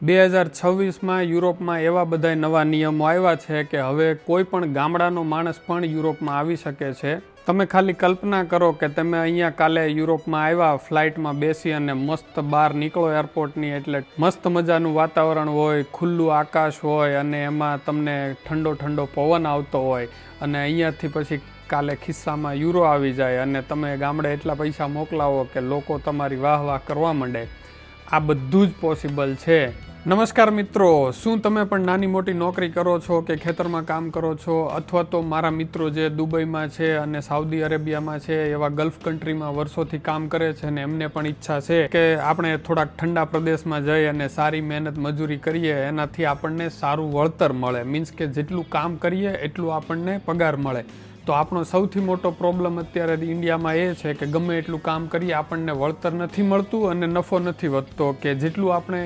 બે હજાર છવ્વીસમાં યુરોપમાં એવા બધા નવા નિયમો આવ્યા છે કે હવે કોઈ પણ ગામડાનો માણસ પણ યુરોપમાં આવી શકે છે. તમે ખાલી કલ્પના કરો કે તમે અહીંયા કાલે યુરોપમાં આવ્યા, ફ્લાઇટમાં બેસી અને મસ્ત બહાર નીકળો એરપોર્ટની, એટલે મસ્ત મજાનું વાતાવરણ હોય, ખુલ્લું આકાશ હોય અને એમાં તમને ઠંડો ઠંડો પવન આવતો હોય અને અહીંયાથી પછી કાલે ખિસ્સામાં યુરો આવી જાય અને તમે ગામડે એટલા પૈસા મોકલાવો કે લોકો તમારી વાહ વાહ કરવા માંડે. આ બધું જ પોસિબલ છે. નમસ્કાર મિત્રો, શું તમે પણ નાની મોટી નોકરી કરો છો કે ખેતરમાં કામ કરો છો? અથવા તો મારા મિત્રો જે દુબઈમાં છે અને સાઉદી અરેબિયામાં છે, એવા ગલ્ફ કન્ટ્રીમાં વર્ષોથી કામ કરે છે અને એમને પણ ઈચ્છા છે કે આપણે થોડાક ઠંડા પ્રદેશમાં જઈ અને સારી મહેનત મજૂરી કરીએ, એનાથી આપણને સારું વળતર મળે. મીન્સ કે જેટલું કામ કરીએ, એટલું આપણને પગાર મળે. તો આપણો સૌથી મોટો પ્રોબ્લેમ અત્યારે ઇન્ડિયામાં એ છે કે ગમે એટલું કામ કરીએ, આપણને વળતર નથી મળતું અને નફો નથી વધતો કે જેટલું આપણે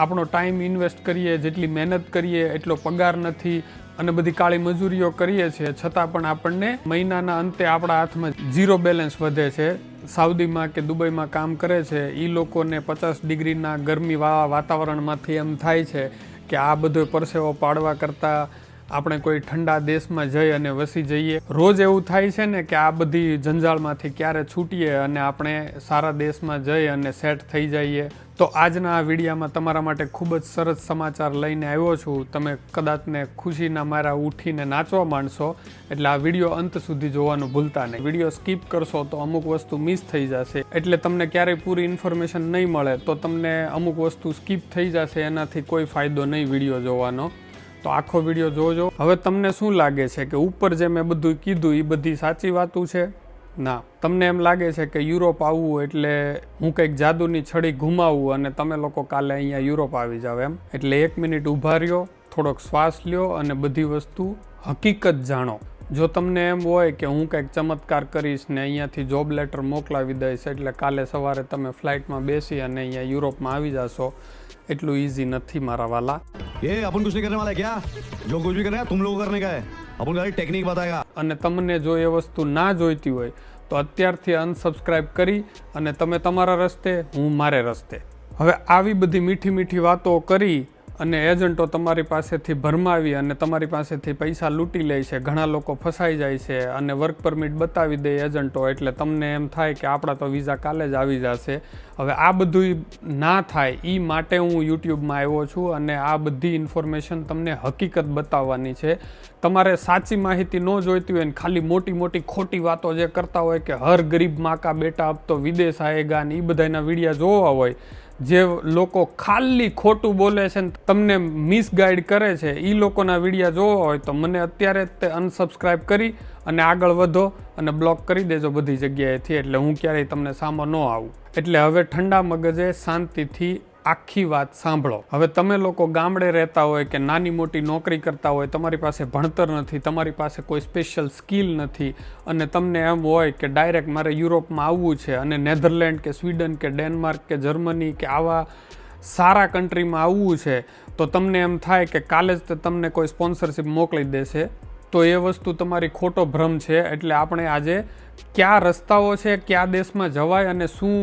આપણો ટાઈમ ઇન્વેસ્ટ કરીએ, જેટલી મહેનત કરીએ, એટલો પગાર નથી અને બધી કાળી મજૂરીઓ કરીએ છીએ, છતાં પણ આપણને મહિનાના અંતે આપણા હાથમાં ઝીરો બેલેન્સ વધે છે. સાઉદીમાં કે દુબઈમાં કામ કરે છે એ લોકોને પચાસ ડિગ્રીના ગરમીવાળા વાતાવરણમાંથી એમ થાય છે કે આ બધો પરસેવો પાડવા કરતાં આપણે કોઈ ઠંડા દેશમાં જઈ અને વસી જઈએ. રોજ એવું થાય છે ને કે આ બધી જંજાળમાંથી ક્યારે છૂટીએ અને આપણે સારા દેશમાં જઈ અને સેટ થઈ જઈએ. તો આજના આ વિડીયામાં તમારા માટે ખૂબ જ સરસ સમાચાર લઈને આવ્યો છું. તમે કદાચને ખુશીના મારા ઉઠીને નાચવા માંડશો, એટલે આ વીડિયો અંત સુધી જોવાનું ભૂલતા નહીં. વીડિયો સ્કીપ કરશો તો અમુક વસ્તુ મિસ થઈ જશે. એટલે તમને ક્યારેય પૂરી ઇન્ફોર્મેશન નહીં મળે તો તમને અમુક વસ્તુ સ્કીપ થઈ જશે, એનાથી કોઈ ફાયદો નહીં વીડિયો જોવાનો. તો આખો વીડિયો જોજો. હવે તમને શું લાગે છે કે ઉપર જે મેં બધું કીધું એ બધી સાચી વાતું છે? ના તમને એમ લાગે છે કે યુરોપ આવવું એટલે હું કંઈક જાદુની છડી ઘુમાવું અને તમે લોકો કાલે અહીંયા યુરોપ આવી જાવ એમ એટલે એક મિનિટ ઊભા રહ્યો થોડોક શ્વાસ લ્યો અને બધી વસ્તુ હકીકત જાણો જો તમને એમ હોય કે હું કંઈક ચમત્કાર કરીશ ને અહીંયાથી જોબ લેટર મોકલાવી દઈશ એટલે કાલે સવારે તમે ફ્લાઇટમાં બેસી અને અહીંયા યુરોપમાં આવી જશો એટલું ઇઝી નથી મારા વાલા ये अपन कुछ नहीं करने वाला है क्या जो कुछ भी करना है तुम लोगों को करने का है अपन खाली टेक्निक बताएगा અને તમને જો એ વસ્તુ ના જોઈતી હોય તો અત્યારથી અનસબસ્ક્રાઈબ કરી અને તમે તમારા રસ્તે, હું મારે રસ્તે. હવે આવી બધી મીઠી મીઠી વાતો કરી અને એજન્ટો તમારી પાસેથી ભરમાવી અને તમારી પાસેથી પૈસા લૂંટી લે છે, ઘણા લોકો ફસાઈ જાય છે અને વર્ક પરમિટ બતાવી દે એજન્ટો એટલે તમને એમ થાય કે આપણા તો વિઝા કાલે જ આવી જશે. હવે આ બધું ના થાય એ માટે હું યુટ્યુબમાં આવ્યો છું અને આ બધી ઇન્ફોર્મેશન તમને હકીકત બતાવવાની છે. તમારે સાચી માહિતી ન જોઈતી હોય ને ખાલી મોટી મોટી ખોટી વાતો જે કરતા હોય કે હર ગરીબ માકા બેટા આપતો વિદેશ આએગા ને એ બધાના વિડીયા જોવા હોય, જે લોકો ખાલી ખોટું બોલે છે ને તમને મિસગાઈડ કરે છે એ લોકોના વિડીયા જોવા હોય તો મને અત્યારે તે અનસબસ્ક્રાઈબ કરી અને આગળ વધો અને બ્લોક કરી દેજો બધી જગ્યાએથી, એટલે હું ક્યારેય તમને સામો ન આવું. એટલે હવે ઠંડા મગજે શાંતિથી આખી વાત સાંભળો. હવે તમે લોકો ગામડે રહેતા હોય કે નાની મોટી નોકરી કરતા હોય, તમારી પાસે ભણતર નથી, તમારી પાસે કોઈ સ્પેશિયલ સ્કિલ નથી, અને તમને એમ હોય કે ડાયરેક્ટ મારે યુરોપમાં આવવું છે અને નેધરલેન્ડ કે સ્વીડન કે ડેનમાર્ક કે જર્મની કે આવા સારા કન્ટ્રીમાં આવવું છે, તો તમને એમ થાય કે કાલે જ તમને કોઈ સ્પોન્સરશિપ મોકલી દેશે, તો એ વસ્તુ તમારી ખોટો ભ્રમ છે, એટલે આપણે આજે કયા રસ્તાઓ છે, કયા દેશમાં જવાય અને શું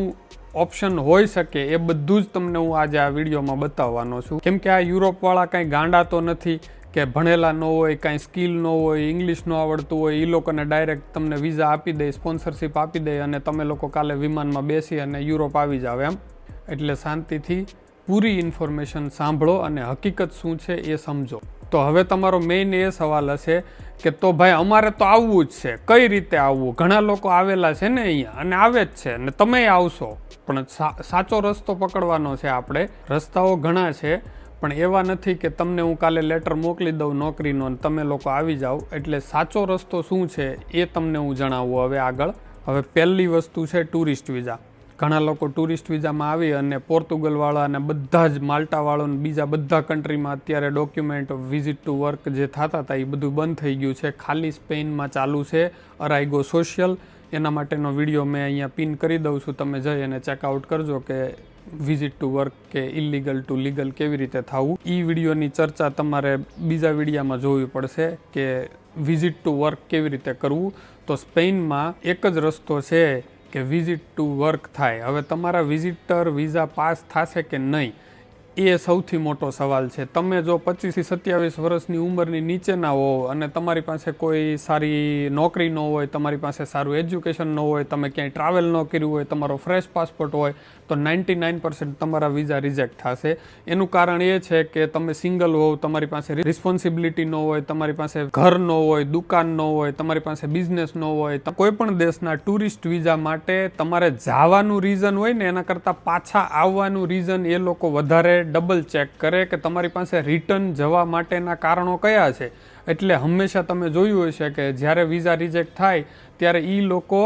ઓપ્શન હોઈ શકે એ બધું જ તમને હું આજે આ વિડીયોમાં બતાવવાનો છું. કેમ કે આ યુરોપવાળા કાંઈ ગાંડા તો નથી કે ભણેલા ન હોય, કાંઈ સ્કિલ ન હોય ઇંગ્લિશ ન આવડતું હોય એ લોકોને ડાયરેક્ટ તમને વિઝા આપી દે સ્પોન્સરશિપ આપી દે અને તમે લોકો કાલે વિમાનમાં બેસી અને યુરોપ આવી જાવ એમ. એટલે શાંતિથી પૂરી ઇન્ફોર્મેશન સાંભળો અને હકીકત શું છે એ સમજો. તો હવે તમારો મેઇન એ સવાલ હશે કે તો ભાઈ અમારે તો આવવું જ છે. કઈ રીતે આવવું? ઘણા લોકો આવેલા છે ને અહીંયા અને આવે જ છે ને તમે આવશો. પણ સાચો રસ્તો પકડવાનો છે આપણે. રસ્તાઓ ઘણા છે, પણ એવા નથી કે તમને હું કાલે લેટર મોકલી દઉં નોકરીનો અને તમે લોકો આવી જાઓ. એટલે સાચો રસ્તો શું છે એ તમને હું જણાવું હવે આગળ. હવે પહેલી વસ્તુ છે ટુરિસ્ટ વિઝા ઘણા લોકો ટુરિસ્ટ વિઝામાં આવી અને પોર્તુગલવાળા અને બધા જ માલ્ટાવાળોને બીજા બધા કન્ટ્રીમાં અત્યારે ડોક્યુમેન્ટ વિઝિટ ટુ વર્ક જે થતા હતા એ બધું બંધ થઈ ગયું છે. ખાલી સ્પેનમાં ચાલુ છે અરાઈગો સોશિયલ એના માટેનો વીડિયો મેં અહીંયા પિન કરી દઉં છું. તમે જઈ અને ચેકઆઉટ કરજો કે વિઝિટ ટુ વર્ક કે ઇલીગલ ટુ લીગલ કેવી રીતે થવું. એ વિડીયોની ચર્ચા તમારે બીજા વિડીયામાં જોવી પડશે કે વિઝિટ ટુ વર્ક કેવી રીતે કરવું. તો સ્પેનમાં એક જ રસ્તો છે કે વિઝિટ ટુ વર્ક થાય. હવે તમારા વિઝિટર વિઝા પાસ થશે કે નહીં? એ સૌથી મોટો સવાલ છે. તમે જો પચીસથી સત્યાવીસ વર્ષની ઉંમરની નીચેના હો અને તમારી પાસે કોઈ સારી નોકરી ન હોય, તમારી પાસે સારું એજ્યુકેશન ન હોય, તમે ક્યાંય ટ્રાવેલ ન કર્યું હોય, તમારો ફ્રેશ પાસપોર્ટ હોય, તો નાઇન્ટી નાઇન પર્સન્ટ તમારા વિઝા રિજેક્ટ થશે. એનું કારણ એ છે કે તમે સિંગલ હોવ, તમારી પાસે રિસ્પોન્સિબિલિટી ન હોય, તમારી પાસે ઘર ન હોય, દુકાન ન હોય, તમારી પાસે બિઝનેસ ન હોય કોઈ પણ દેશના ટુરિસ્ટ વિઝા માટે તમારે જવાનું રીઝન હોય ને એના કરતાં પાછા આવવાનું રીઝન એ લોકો વધારે ડબલ ચેક કરે કે તમારી પાસે રિટર્ન જવા માટેના કારણો કયા છે? એટલે હંમેશા તમે જોયું હશે કે જ્યારે વિઝા રિજેક્ટ થાય, ત્યારે એ લોકો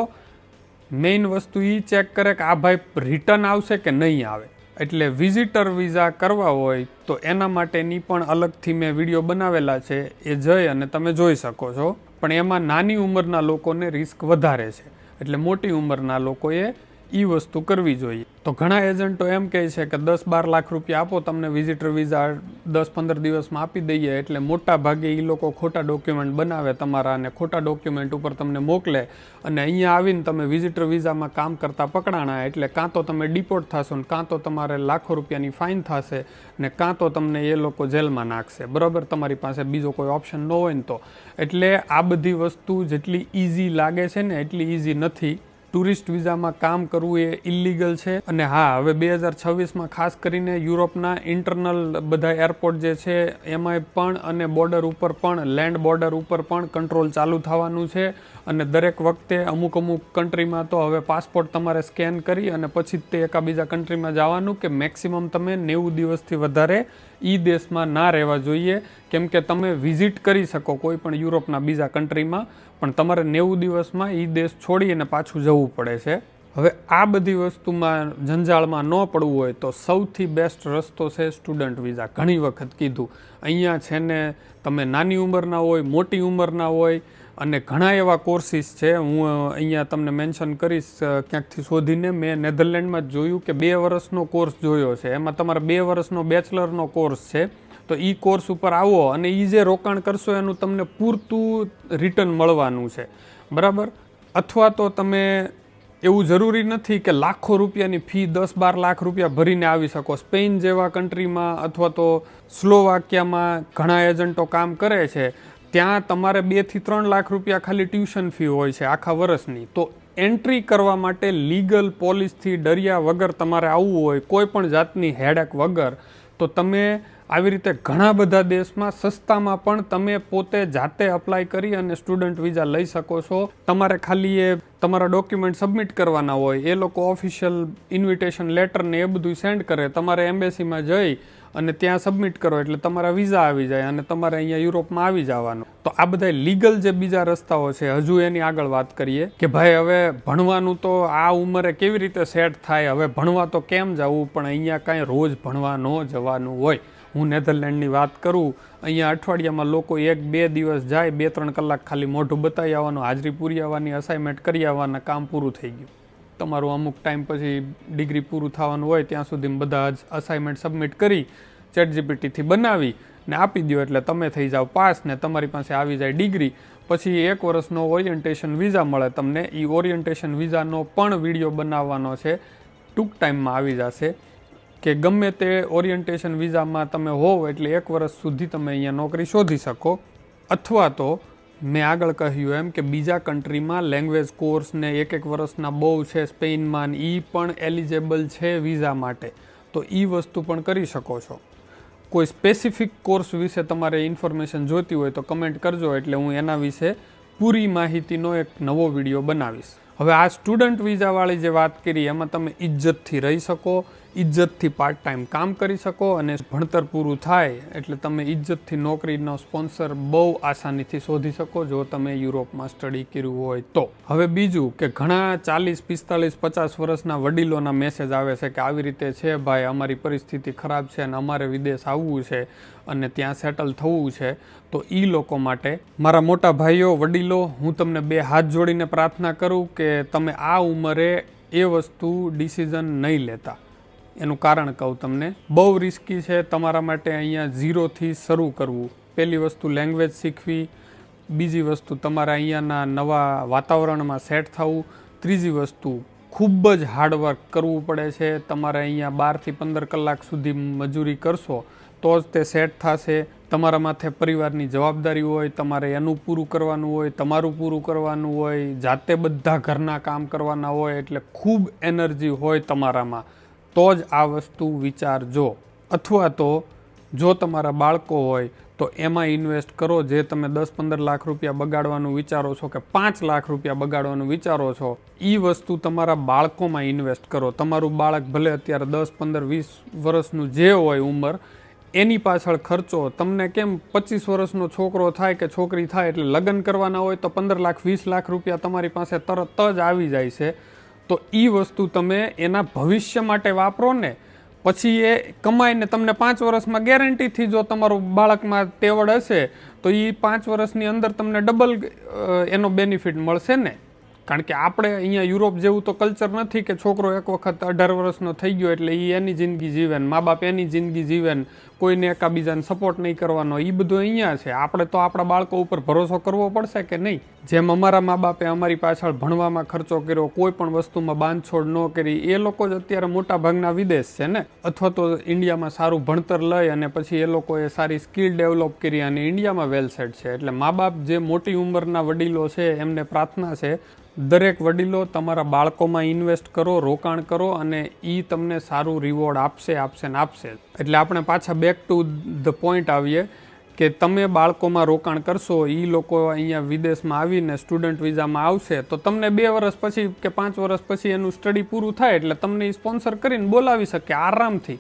મેઇન વસ્તુ એ ચેક કરે કે આ ભાઈ રિટર્ન આવશે કે નહીં આવે. એટલે વિઝિટર વિઝા કરવા હોય તો એના માટેની પણ અલગથી મેં વીડિયો બનાવેલા છે. એ જઈ અને તમે જોઈ શકો છો. પણ એમાં નાની ઉંમરના લોકોને રિસ્ક વધારે છે. એટલે મોટી ઉંમરના લોકોએ એ વસ્તુ કરવી જોઈએ. તો ઘણા એજન્ટો એમ કહે છે કે દસ બાર લાખ રૂપિયા આપો, તમને વિઝિટર વિઝા દસ પંદર દિવસમાં આપી દઈએ એટલે મોટા ભાગે એ લોકો ખોટા ડોક્યુમેન્ટ બનાવે તમારા અને ખોટા ડોક્યુમેન્ટ ઉપર તમને મોકલે અને અહીંયા આવીને તમે વિઝિટર વિઝામાં કામ કરતા પકડાણા એટલે કાં તો તમે ડિપોર્ટ થશો ને કાં તો તમારે લાખો રૂપિયાની ફાઇન થશે ને કાં તો તમને એ લોકો જેલમાં નાખશે. બરાબર? તમારી પાસે બીજો કોઈ ઓપ્શન ન હોય ને તો. એટલે આ બધી વસ્તુ જેટલી ઇઝી લાગે છે ને એટલી ઇઝી નથી. ટુરિસ્ટ વિઝામાં કામ કરવું એ ઇલીગલ છે. અને હા, હવે બે હજાર છવ્વીસમાં ખાસ કરીને યુરોપના ઇન્ટરનલ બધા એરપોર્ટ જે છે, એમાંય પણ અને બોર્ડર ઉપર પણ લેન્ડ બોર્ડર ઉપર પણ કંટ્રોલ ચાલુ થવાનું છે. અને દરેક વખતે અમુક અમુક કન્ટ્રીમાં તો હવે પાસપોર્ટ તમારે સ્કેન કરી અને પછી તે એકાબીજા કન્ટ્રીમાં જવાનું કે મેક્સિમમ તમે નેવું દિવસથી વધારે ઈ દેશમાં ના રહેવા જોઈએ. કેમ કે તમે વિઝિટ કરી શકો કોઈ પણ યુરોપના બીજા કન્ટ્રીમાં પણ તમારે નેવું દિવસમાં એ દેશ છોડી અને પાછું જવું પડે છે. હવે આ બધી વસ્તુમાં જંજાળમાં ન પડવું હોય તો સૌથી બેસ્ટ રસ્તો છે સ્ટુડન્ટ વિઝા ઘણી વખત કીધું. અહીંયા છે ને તમે નાની ઉંમરના હોય, મોટી ઉંમરના હોય અને ઘણા એવા કોર્સિસ છે. હું અહીંયા તમને મેન્શન કરીશ ક્યાંકથી શોધીને મેં નેધરલેન્ડમાં જોયું કે બે વર્ષનો કોર્સ જોયો છે. એમાં તમારે બે વર્ષનો બેચલરનો કોર્સ છે. તો એ કોર્સ ઉપર આવો અને એ જે રોકાણ કરશો એનું તમને પૂરતું રિટર્ન મળવાનું છે. બરાબર? અથવા તો તમે એવું જરૂરી નથી કે લાખો રૂપિયાની ફી દસ બાર લાખ રૂપિયા ભરીને આવી શકો. સ્પેન જેવા કન્ટ્રીમાં અથવા તો સ્લોવાકિયામાં ઘણા એજન્ટો કામ કરે છે, ત્યાં તમારે બેથી ત્રણ લાખ રૂપિયા ખાલી ટ્યુશન ફી હોય છે આખા વર્ષની. તો એન્ટ્રી કરવા માટે લીગલ પોલિસથી ડર્યા વગર તમારે આવવું હોય, કોઈ પણ જાતની હેડેક વગર, તો તમે આવી રીતે ઘણા બધા દેશમાં સસ્તામાં પણ તમે પોતે જાતે અપ્લાય કરી અને સ્ટુડન્ટ વિઝા લઈ શકો છો. તમારે ખાલી એ તમારા ડોક્યુમેન્ટ સબમિટ કરવાના હોય, એ લોકો ઓફિશિયલ ઇન્વિટેશન લેટર ને એ બધું સેન્ડ કરે. તમારે એમ્બેસીમાં જઈ અને ત્યાં સબમિટ કરો એટલે તમારા વિઝા આવી જાય અને તમારે અહીંયા યુરોપમાં આવી જવાનું. તો આ બધા લીગલ જે બીજા રસ્તાઓ છે, હજુ એની આગળ વાત કરીએ કે ભાઈ હવે ભણવાનું તો આ ઉંમરે કેવી રીતે સેટ થાય, હવે ભણવા તો કેમ જવું, પણ અહીંયા કાંઈ રોજ ભણવા ન જવાનું હોય. હું નેધરલેન્ડની વાત કરું, અહીંયા અઠવાડિયામાં લોકો એક બે દિવસ જાય, બે ત્રણ કલાક ખાલી મોઢું બતાવી આવવાનું, હાજરી પૂરી આવવાની અસાઇનમેન્ટ કરી આવવાના, કામ પૂરું થઈ ગયું. તમારું અમુક ટાઈમ પછી ડિગ્રી પૂરું થવાનું હોય, ત્યાં સુધી બધા જ અસાઇનમેન્ટ સબમિટ કરી ચેટ જીપીટીથી બનાવી ને આપી દો એટલે તમે થઈ જાઓ પાસ ને તમારી પાસે આવી જાય ડિગ્રી પછી એક વર્ષનો ઓરિયન્ટેશન વિઝા મળે તમને. એ ઓરિયન્ટેશન વિઝાનો પણ વીડિયો બનાવવાનો છે. ટૂંક ટાઈમમાં આવી જશે. કે ગમે તે ઓરિએન્ટેશન વિઝામાં તમે હોવ એટલે એક વર્ષ સુધી તમે અહીંયા નોકરી શોધી શકો. અથવા તો મેં આગળ કહ્યું એમ કે બીજા કન્ટ્રીમાં લેંગ્વેજ કોર્સને એક એક વર્ષના બહુ છે સ્પેઇનમાં એ પણ એલિજેબલ છે વિઝા માટે. તો એ વસ્તુ પણ કરી શકો છો. કોઈ સ્પેસિફિક કોર્સ વિશે તમારે ઇન્ફોર્મેશન જોતી હોય તો કમેન્ટ કરજો એટલે હું એના વિશે પૂરી માહિતીનો એક નવો વીડિયો બનાવીશ. હવે આ સ્ટુડન્ટ વિઝાવાળી જે વાત કરી, એમાં તમે ઇજ્જતથી રહી શકો. ઇજ્જતથી પાર્ટ ટાઈમ કામ કરી શકો અને ભણતર પૂરું થાય એટલે તમે ઇજ્જતથી નોકરીનો સ્પોન્સર બહુ આસાનીથી શોધી શકો જો તમે યુરોપમાં સ્ટડી કર્યું હોય તો. હવે બીજું કે ઘણા ચાલીસ, પિસ્તાલીસ, પચાસ વર્ષના વડીલોના મેસેજ આવે છે કે આવી રીતે છે ભાઈ, અમારી પરિસ્થિતિ ખરાબ છે અને અમારે વિદેશ આવવું છે અને ત્યાં સેટલ થવું છે, તો એ લોકો માટે મારા મોટા ભાઈઓ, વડીલો, હું તમને બે હાથ જોડીને પ્રાર્થના કરું કે તમે આ ઉંમરે એ વસ્તુ ડિસિઝન નહીં લેતા. એનું કારણ કહું તમને. બહુ રિસ્કી છે તમારા માટે અહીંયા ઝીરોથી શરૂ કરવું. પહેલી વસ્તુ લેંગ્વેજ શીખવી, બીજી વસ્તુ તમારા અહીંયાના નવા વાતાવરણમાં સેટ થવું, ત્રીજી વસ્તુ ખૂબ જ હાર્ડવર્ક કરવું પડે છે. તમારે અહીંયા બારથી પંદર કલાક સુધી મજૂરી કરશો તો જ તે સેટ થશે. તમારા માથે પરિવારની જવાબદારી હોય, તમારે એનું પૂરું કરવાનું હોય, તમારું પૂરું કરવાનું હોય, જાતે બધા ઘરના કામ કરવાના હોય એટલે ખૂબ એનર્જી હોય તમારામાં. તો જ આ વસ્તુ વિચારજો. અથવા તો જો તમારા બાળકો હોય, તો એમાં ઇન્વેસ્ટ કરો જે તમે દસ પંદર લાખ રૂપિયા બગાડવાનું વિચારો છો કે પાંચ લાખ રૂપિયા બગાડવાનું વિચારો છો એ વસ્તુ તમારા બાળકોમાં ઇન્વેસ્ટ કરો. તમારું બાળક ભલે અત્યારે દસ પંદર વીસ વર્ષનું જે હોય ઉંમર, એની પાછળ ખર્ચો. તમને કેમ પચીસ વર્ષનો છોકરો થાય કે છોકરી થાય એટલે લગ્ન કરવાના હોય તો પંદર લાખ, વીસ લાખ રૂપિયા તમારી પાસે તરત જ આવી જાય છે. તો એ વસ્તુ તમે એના ભવિષ્ય માટે વાપરો ને, પછી એ કમાઈને તમને પાંચ વર્ષમાં ગેરંટીથી જો તમારું બાળકમાં તેવડ હશે, તો એ પાંચ વર્ષની અંદર તમને ડબલ એનો બેનિફિટ મળશે ને. કારણ કે આપણે અહીંયા યુરોપ જેવું તો કલ્ચર નથી કે છોકરો એક વખત અઢાર વર્ષનો થઈ ગયો એટલે એ એની જિંદગી જીવે મા બાપ એની જિંદગી જીવે કોઈને એકાબીજાને સપોર્ટ નહીં કરવાનો એ બધું અહીંયા છે. આપણે તો આપણા બાળકો ઉપર ભરોસો કરવો પડશે કે નહીં? જેમ અમારા મા બાપે અમારી પાછળ ભણવામાં ખર્ચો કર્યો, કોઈ પણ વસ્તુમાં બાંધછોડ ન કરી, એ લોકો જ અત્યારે મોટા ભાગના વિદેશ છે ને? અથવા તો ઇન્ડિયામાં સારું ભણતર લઈ અને પછી એ લોકોએ સારી સ્કિલ ડેવલપ કરી અને ઇન્ડિયામાં વેલ સેટ છે. એટલે મા બાપ જે મોટી ઉંમરના વડીલો છે, એમને પ્રાર્થના છે, દરેક વડીલો તમારા બાળકોમાં ઇન્વેસ્ટ કરો, રોકાણ કરો અને એ તમને સારું રિવોર્ડ આપશે આપશે ને આપશે. એટલે આપણે પાછા બેક ટુ ધ પોઈન્ટ આવીએ કે તમે બાળકોમાં રોકાણ કરશો એ લોકો અહીંયા વિદેશમાં આવીને સ્ટુડન્ટ વિઝામાં આવશે, તો તમને બે વર્ષ પછી કે પાંચ વર્ષ પછી એનું સ્ટડી પૂરું થાય એટલે તમને એ સ્પોન્સર કરીને બોલાવી શકે આરામથી.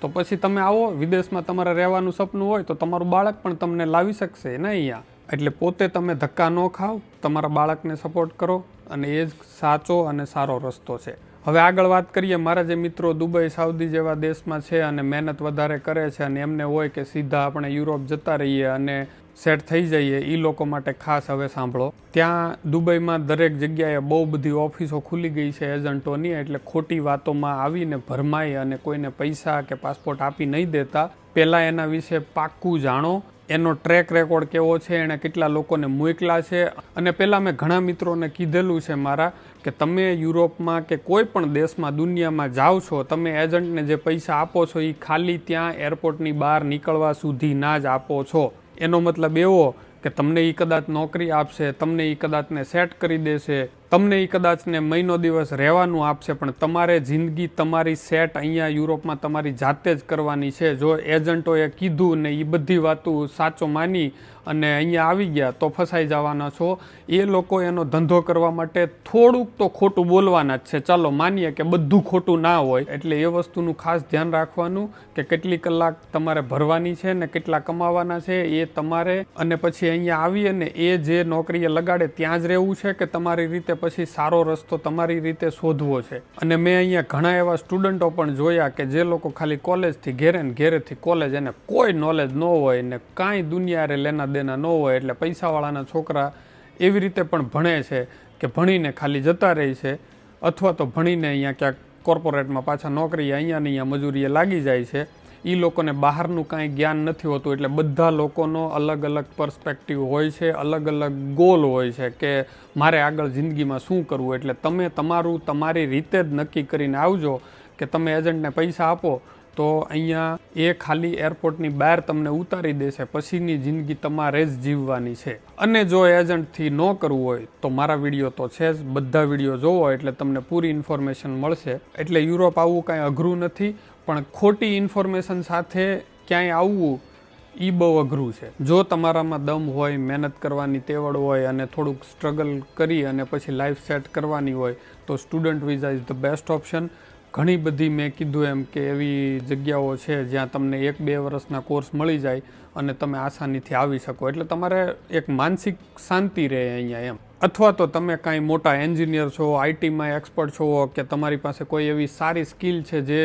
તો પછી તમે આવો, વિદેશમાં તમારે રહેવાનું સપનું હોય તો તમારું બાળક પણ તમને લાવી શકશે ને અહીંયા. એટલે પોતે તમે ધક્કા ન ખાઓ તમારા બાળકને સપોર્ટ કરો અને એ જ સાચો અને સારો રસ્તો છે. હવે આગળ વાત કરીએ, મારા જે મિત્રો દુબઈ, સાઉદી જેવા દેશમાં છે અને મહેનત વધારે કરે છે અને એમને હોય કે સીધા આપણે યુરોપ જતા રહીએ અને સેટ થઈ જઈએ એ લોકો માટે ખાસ હવે સાંભળો. ત્યાં દુબઈમાં દરેક જગ્યાએ બહુ બધી ઓફિસો ખુલી ગઈ છે એજન્ટોની, એટલે ખોટી વાતોમાં આવીને ભરમાઈ અને કોઈને પૈસા કે પાસપોર્ટ આપી નહીં દેતા. પહેલાં એના વિશે પાક્કું જાણો. એનો ટ્રેક રેકોર્ડ કેવો છે એણે કેટલા લોકોને મોકલા છે. અને પહેલાં મેં ઘણા મિત્રોને કીધેલું છે મારા કે તમે યુરોપમાં કે કોઈ પણ દેશમાં, દુનિયામાં જાઓ છો, તમે એજન્ટને જે પૈસા આપો છો એ ખાલી ત્યાં એરપોર્ટની બહાર નીકળવા સુધી ના જ આપો છો. એનો મતલબ એવો કે તમને એ કદાચ નોકરી આપશે, તમને એ કદાચને સેટ કરી દેશે. તમને એ કદાચને મહિનો દિવસ રહેવાનું આપશે, પણ તમારે જિંદગી તમારી સેટ અહીંયા યુરોપમાં તમારી જાતે જ કરવાની છે. જો એજન્ટોએ કીધું ને એ બધી વાતો સાચો માની અને અહીંયા આવી ગયા, તો ફસાઈ જવાના છો. એ લોકો એનો ધંધો કરવા માટે થોડુંક તો ખોટું બોલવાના જ છે. ચાલો, માનીએ કે બધું ખોટું ના હોય, એટલે એ વસ્તુનું ખાસ ધ્યાન રાખવાનું કે કેટલી કલાક તમારે ભરવાની છે ને કેટલા કમાવાના છે એ તમારે. અને પછી અહીંયા આવી અને એ જે નોકરીએ લગાડે, ત્યાં જ રહેવું છે કે તમારી રીતે પછી સારો રસ્તો તમારી રીતે શોધવો છે. અને મેં અહીંયા ઘણા એવા સ્ટુડન્ટો પણ જોયા કે જે લોકો ખાલી કોલેજથી ઘેરે ને ઘેરેથી કોલેજ એને કોઈ નોલેજ ન હોય ને કાંઈ દુનિયારે લેના દેના ન હોય એટલે પૈસાવાળાના છોકરા એવી રીતે પણ ભણે છે કે ભણીને ખાલી જતા રહે છે અથવા તો ભણીને અહીંયા ક્યાંક કોર્પોરેટમાં પાછા નોકરી અહીંયા ને અહીંયા મજૂરીએ લાગી જાય છે. એ લોકોને બહારનું કાંઈ જ્ઞાન નથી હોતું, એટલે બધા લોકોનો અલગ અલગ પર્સપેક્ટિવ હોય છે, અલગ અલગ ગોલ હોય છે કે મારે આગળ જિંદગીમાં શું કરવું. એટલે તમે તમારું, તમારી રીતે જ નક્કી કરીને આવજો કે તમે એજન્ટને પૈસા આપો, તો અહીંયા એ ખાલી એરપોર્ટની બહાર તમને ઉતારી દેશે, પછીની જિંદગી તમારે જ જીવવાની છે. અને જો એજન્ટથી ન કરવું હોય, તો મારા વીડિયો તો છે જ, બધા વીડિયો જોવો એટલે તમને પૂરી ઇન્ફોર્મેશન મળશે. એટલે યુરોપ આવવું કાંઈ અઘરું નથી પણ ખોટી ઇન્ફોર્મેશન સાથે ક્યાંય આવવું એ બહુ અઘરું છે. જો તમારામાં દમ હોય, મહેનત કરવાની તેવડ હોય અને થોડુંક સ્ટ્રગલ કરી અને પછી લાઈફ સેટ કરવાની હોય, તો student visa is the best option. ઘણી બધી મેં કીધું એમ કે એવી જગ્યાઓ છે જ્યાં તમને એક બે વર્ષના કોર્સ મળી જાય અને તમે આસાનીથી આવી શકો. એટલે તમારે એક માનસિક શાંતિ રહે અહીંયા એમ. અથવા તો તમે કાંઈ મોટા એન્જિનિયર છો, આઈટીમાં એક્સપર્ટ છો કે તમારી પાસે કોઈ એવી સારી સ્કિલ છે જે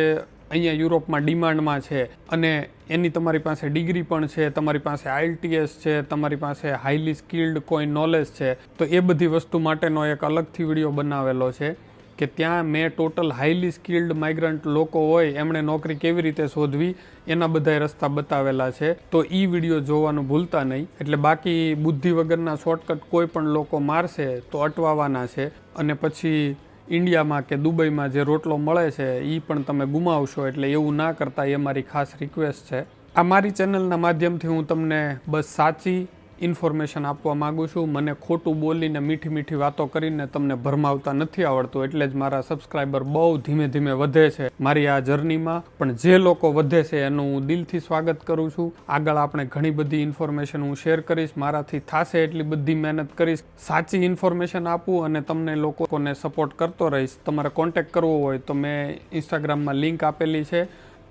અહીંયા યુરોપમાં ડિમાન્ડમાં છે અને એની તમારી પાસે ડિગ્રી પણ છે, તમારી પાસે આઈએલટીએસ છે, તમારી પાસે હાઈલી સ્કિલ્ડ કોઈ નોલેજ છે, તો એ બધી વસ્તુ માટેનો એક અલગથી વીડિયો બનાવેલો છે કે ત્યાં મેં ટોટલ હાઈલી સ્કિલ્ડ માઇગ્રન્ટ લોકો હોય, એમણે નોકરી કેવી રીતે શોધવી, એના બધા રસ્તા બતાવેલા છે. તો એ વીડિયો જોવાનું ભૂલતા નહીં. એટલે બાકી બુદ્ધિ વગરના શોર્ટકટ કોઈ પણ લોકો મારશે તો અટવાવાના છે. અને પછી ઇન્ડિયામાં કે દુબઈમાં જે રોટલો મળે છે એ પણ તમે ગુમાવશો એટલે એવું ના કરતા એ મારી ખાસ રિક્વેસ્ટ છે. આ મારી ચેનલના માધ્યમથી હું તમને બસ સાચી ઇન્ફોર્મેશન આપવા માગું છું. મને ખોટું બોલીને મીઠી મીઠી વાતો કરીને તમને ભરમાવતા નથી આવડતું, એટલે જ મારા સબસ્ક્રાઈબર બહુ ધીમે ધીમે વધે છે મારી આ જર્નીમાં. પણ જે લોકો વધે છે એનું હું દિલથી સ્વાગત કરું છું. આગળ આપણે ઘણી બધી ઇન્ફોર્મેશન હું શેર કરીશ. મારાથી થશે એટલી બધી મહેનત કરીશ. સાચી ઇન્ફોર્મેશન આપું અને તમને લોકોને સપોર્ટ કરતો રહીશ. તમારે કોન્ટેક્ટ કરવો હોય તો મેં ઇન્સ્ટાગ્રામમાં લિંક આપેલી છે.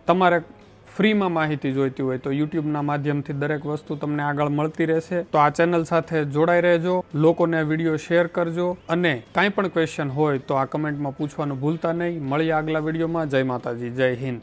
તમારે ફ્રીમાં માહિતી જોઈતી હોય તો યુટ્યુબના માધ્યમથી દરેક વસ્તુ તમને આગળ મળતી રહેશે. તો આ ચેનલ સાથે જોડાઈ રહેજો, લોકોને વીડિયો શેર કરજો અને કાંઈ પણ ક્વેશ્ચન હોય તો આ કમેન્ટમાં પૂછવાનું ભૂલતા નહીં. મળીએ આગલા વિડીયોમાં. જય માતાજી, જય હિન્દ.